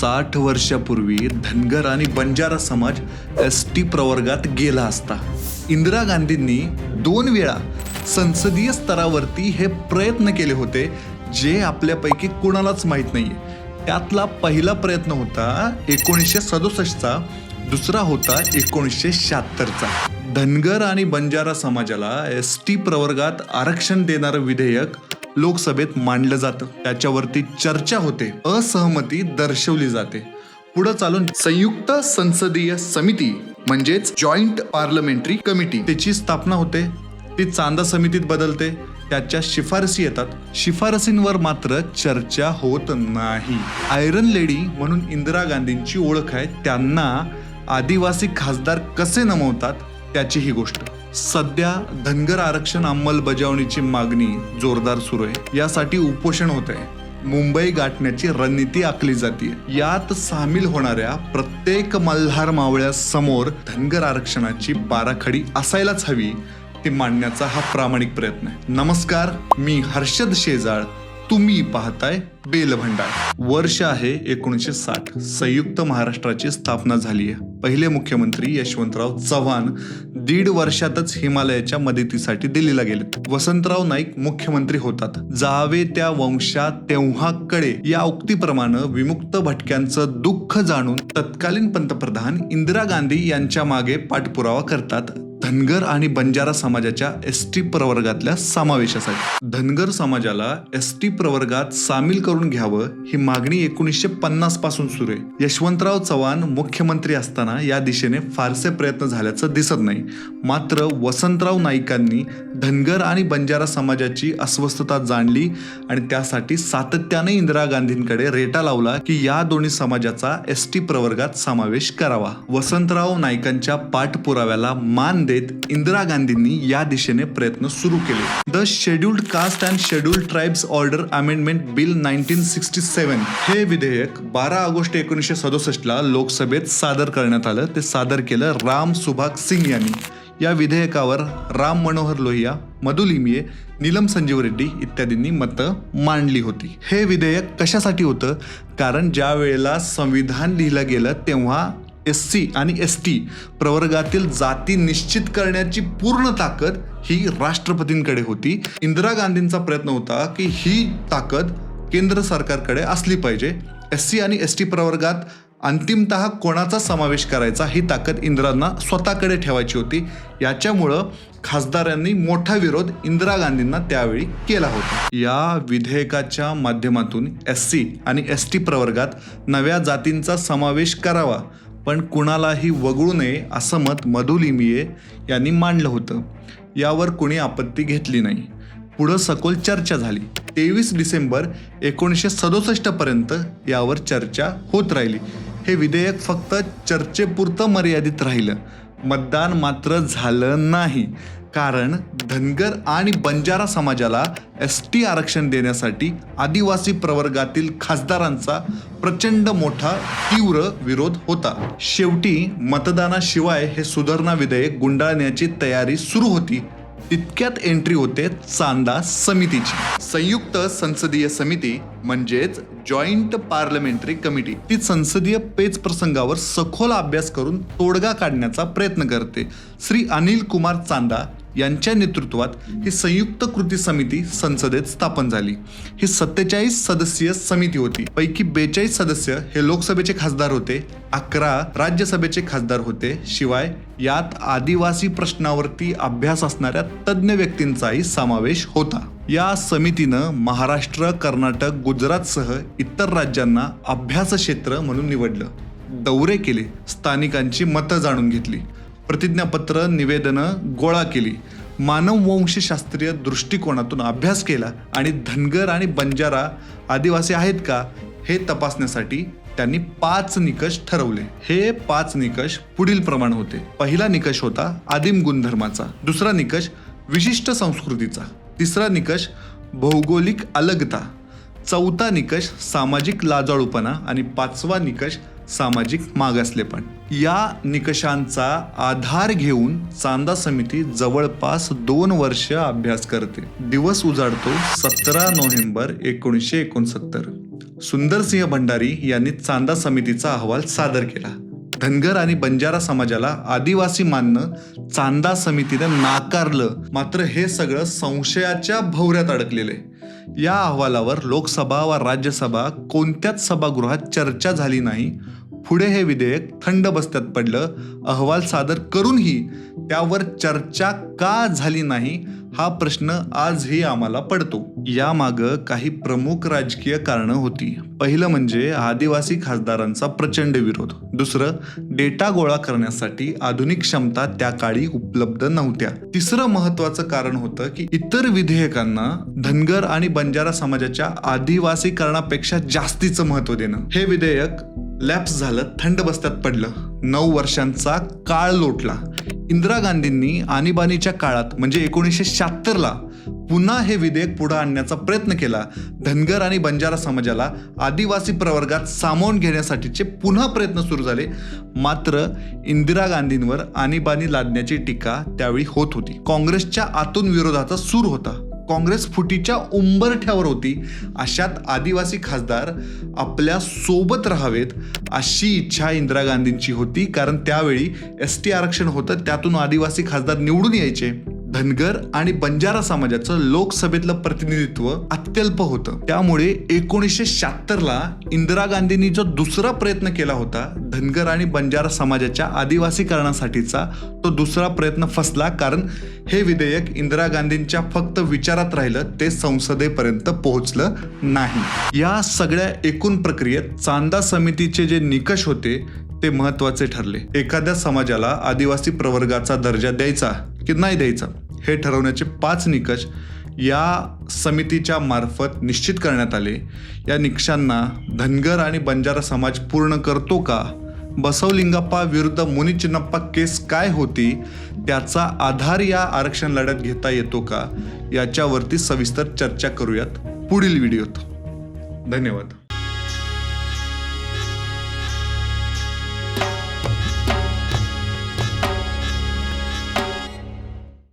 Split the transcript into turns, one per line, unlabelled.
साठ वर्षापूर्वी धनगर आणि बंजारा समाज एस टी प्रवर्गात गेला असता. इंदिरा गांधींनी दोन वेळा संसदीय स्तरावरती हे प्रयत्न केले होते जे आपल्यापैकी कुणालाच माहीत नाहीये. त्यातला पहिला प्रयत्न होता एकोणीसशे सदुसष्टचा दुसरा होता एकोणीसशे शहात्तरचा. धनगर आणि बंजारा समाजाला एस टी प्रवर्गात आरक्षण देणारं विधेयक लोकसभेत मांडलं जातं. त्याच्यावरती चर्चा होते. असहमती दर्शवली जाते. पुढे चालून संयुक्त संसदीय समिती म्हणजेच जॉईंट पार्लमेंटरी कमिटी त्याची स्थापना होते. ती चांदा समितीत बदलते. त्याच्या शिफारसी येतात. शिफारसींवर मात्र चर्चा होत नाही. आयरन लेडी म्हणून इंदिरा गांधींची ओळख आहे. त्यांना आदिवासी खासदार कसे नमवतात? त्याची ही गोष्ट. सध्या धनगर आरक्षण अंमलबजावणीची मागणी जोरदार सुरू आहे. यासाठी उपोषण होत आहे. मुंबई गाठण्याची रणनीती आखली जाते यात सामील होणाऱ्या प्रत्येक मल्हार मावळ्यासमोर धनगर आरक्षणाची बाराखडी असायलाच हवी ते मांडण्याचा हा प्रामाणिक प्रयत्न आहे. नमस्कार मी हर्षद शेजाळ. तुम्ही पाहताय बेलभंडार. वर्ष आहे एकोणीसशे साठ. संयुक्त महाराष्ट्राची स्थापना झाली आहे. पहिले मुख्यमंत्री यशवंतराव चव्हाण दीड वर्षातच हिमालयाच्या मदतीसाठी दिल्लीला गेलेत. वसंतराव नाईक मुख्यमंत्री होतात. जावे त्या वंशा तेव्हा कडे या उक्तीप्रमाणे विमुक्त भटक्यांचं दुःख जाणून तत्कालीन पंतप्रधान इंदिरा गांधी यांच्या मागे पाठपुरावा करतात. धनगर आणि बंजारा समाजाच्या एस टी प्रवर्गातल्या समावेशासाठी. धनगर समाजाला एस टी प्रवर्गात सामील करून घ्यावं ही मागणी एकोणीसशे पन्नासपासून सुरू आहे. यशवंतराव चव्हाण मुख्यमंत्री असताना या दिशेने फारसे प्रयत्न झाल्याचं दिसत नाही. मात्र वसंतराव नाईकांनी धनगर आणि बंजारा समाजाची अस्वस्थता जाणली आणि त्यासाठी सातत्याने इंदिरा गांधींकडे रेटा लावला की या दोन्ही समाजाचा एस टी प्रवर्गात समावेश करावा. वसंतराव नाईकांच्या पाठपुराव्याला मान देत इंदिरा गांधींनी या दिशेने प्रयत्न सुरू केले. The scheduled caste and scheduled tribes order amendment bill nineteen sixty seven हे विधेयक बारा ऑगस्ट एकोणीसशे सदुसष्ट ला लोकसभेत सादर करण्यात आलं. ते सादर केलं राम सुभाग सिंग यांनी. या विधेयकावर राम मनोहर लोहिया मधु लिमये नीलम संजीव रेड्डी इत्यादींनी मतं मांडली होती. हे विधेयक कशासाठी होतं? कारण ज्या वेळेला संविधान लिहिलं गेलं तेव्हा एस सी आणि एस टी प्रवर्गातील जाती निश्चित करण्याची पूर्ण ताकद ही राष्ट्रपतींकडे होती. इंदिरा गांधींचा प्रयत्न होता की ही ताकद केंद्र सरकारकडे असली पाहिजे. एस सी आणि एस टी प्रवर्गात अंतिमत कोणाचा समावेश करायचा ही ताकद इंदिरांना स्वतःकडे ठेवायची होती. याच्यामुळं खासदारांनी मोठा विरोध इंदिरा गांधींना त्यावेळी केला होता. या विधेयकाच्या माध्यमातून एस सी आणि एस टी प्रवर्गात नव्या जातींचा समावेश करावा पण कुणालाही वगळू नये असं मत मधु लिमिये यांनी मांडलं होतं. यावर कुणी आपत्ती घेतली नाही. पुढं सखोल चर्चा झाली. तेवीस डिसेंबर एकोणीसशे सदुसष्ट पर्यंत यावर चर्चा होत राहिली. हे विधेयक फक्त चर्चेपुरतं मर्यादित राहिलं. मतदान मात्र झालं नाही. कारण धनगर आणि बंजारा समाजाला एस टी आरक्षण देण्यासाठी आदिवासी प्रवर्गातील खासदारांचा प्रचंड मोठा तीव्र विरोध होता. शेवटी मतदानाशिवाय हे सुधारणा विधेयक गुंडाळण्याची तयारी सुरू होती. तितक्यात एंट्री होते चांदा समितीची. संयुक्त संसदीय समिती म्हणजेच जॉईंट पार्लमेंटरी कमिटी ती संसदीय पेच प्रसंगावर सखोल अभ्यास करून तोडगा काढण्याचा प्रयत्न करते. श्री अनिल कुमार चांदा यांच्या नेतृत्वात ही संयुक्त कृती समिती संसदेत स्थापन झाली. ही सत्तेचाळीस सदस्यीय समिती होती. पैकी बेचाळीस सदस्य हे लोकसभेचे खासदार होते. अकरा राज्यसभेचे खासदार होते. शिवाय यात आदिवासी प्रश्नावरती अभ्यास असणाऱ्या तज्ज्ञ व्यक्तींचाही समावेश होता. या समितीनं महाराष्ट्र कर्नाटक गुजरातसह इतर राज्यांना अभ्यास क्षेत्र म्हणून निवडलं. दौरे केले. स्थानिकांची मतं जाणून घेतली. प्रतिज्ञापत्र निवेदनं गोळा केली. मानववंशशास्त्रीय दृष्टिकोनातून अभ्यास केला आणि धनगर आणि बंजारा आदिवासी आहेत का हे तपासण्यासाठी त्यांनी पाच निकष ठरवले. हे पाच निकष पुढील प्रमाण होते. पहिला निकष होता आदिम गुणधर्माचा. दुसरा निकष विशिष्ट संस्कृतीचा. तिसरा निकष भौगोलिक अलगता. चौथा निकष सामाजिक लाजाळूपणा आणि पाचवा निकष सामाजिक मागासलेपण. या निकषांचा आधार घेऊन चांदा समिती जवळपास दोन वर्ष अभ्यास करते. दिवस उजाडतो सतरा नोव्हेंबर एकोणीसशे एकोणसत्तर. सुंदरसिंह भंडारी यांनी चांदा समितीचा अहवाल सादर केला. धनगर आणि बंजारा समाजाला आदिवासी मानणं चांदा समितीने नाकारलं. मात्र हे सगळं संशयाच्या भोवऱ्यात अडकलेलं. आहे या अहवालावर लोकसभा व राज्यसभा कोणत्याच सभागृहात चर्चा झाली नाही. पुढे हे विधेयक थंड बस्त्यात पडलं अहवाल सादर करूनही त्यावर चर्चा का झाली नाही हा प्रश्न आजही आम्हाला पडतो. यामागं काही प्रमुख राजकीय कारणं होती. पहिलं म्हणजे आदिवासी खासदारांचा प्रचंड विरोध. दुसरं डेटा गोळा करण्यासाठी आधुनिक क्षमता त्या काळी उपलब्ध नव्हत्या. तिसरं महत्वाचं कारण होतं की इतर विधेयकांना धनगर आणि बंजारा समाजाच्या आदिवासीकरणापेक्षा जास्तीचं महत्त्व देणं. हे विधेयक लॅप्स झालं थंड बस्त्यात पडलं. नऊ वर्षांचा काळ लोटला. इंदिरा गांधींनी आणीबाणीच्या काळात म्हणजे एकोणीसशे शहात्तरला पुन्हा हे विधेयक पुढे आणण्याचा प्रयत्न केला. धनगर आणि बंजारा समाजाला आदिवासी प्रवर्गात सामावून घेण्यासाठीचे पुन्हा प्रयत्न सुरू झाले. मात्र इंदिरा गांधींवर आणीबाणी लादण्याची टीका त्यावेळी होत होती. काँग्रेसच्या आतून विरोधाचा सूर होता. काँग्रेस फुटीच्या उंबरठ्यावर होती. अशात आदिवासी खासदार आपल्यासोबत राहावेत अशी इच्छा इंदिरा गांधींची होती. कारण त्यावेळी एस टी आरक्षण होतं. त्यातून आदिवासी खासदार निवडून यायचे. धनगर आणि बंजारा समाजाचं लोकसभेतलं प्रतिनिधित्व अत्यल्प होतं. त्यामुळे एकोणीसशे शहात्तरला इंदिरा गांधींनी जो दुसरा प्रयत्न केला होता धनगर आणि बंजारा समाजाच्या आदिवासीकरणासाठीचा. तो दुसरा प्रयत्न फसला कारण हे विधेयक इंदिरा गांधींच्या फक्त विचारात राहिलं ते संसदेपर्यंत पोहोचलं नाही. या सगळ्या एकूण प्रक्रियेत चांदा समितीचे जे निकष होते ते महत्त्वाचे ठरले. एखाद्या समाजाला आदिवासी प्रवर्गाचा दर्जा द्यायचा की नाही द्यायचा. हे ठरवण्याचे पाच निकष या समितीच्या मार्फत निश्चित करण्यात आले. या निकषांना धनगर आणि बंजारा समाज पूर्ण करतो का? बसवलिंगप्पा विरुद्ध मुनी चिन्नप्पा केस काय होती? त्याचा आधार या आरक्षण लढ्यात घेता येतो का? याच्यावरती सविस्तर चर्चा करूयात पुढील व्हिडिओत. धन्यवाद.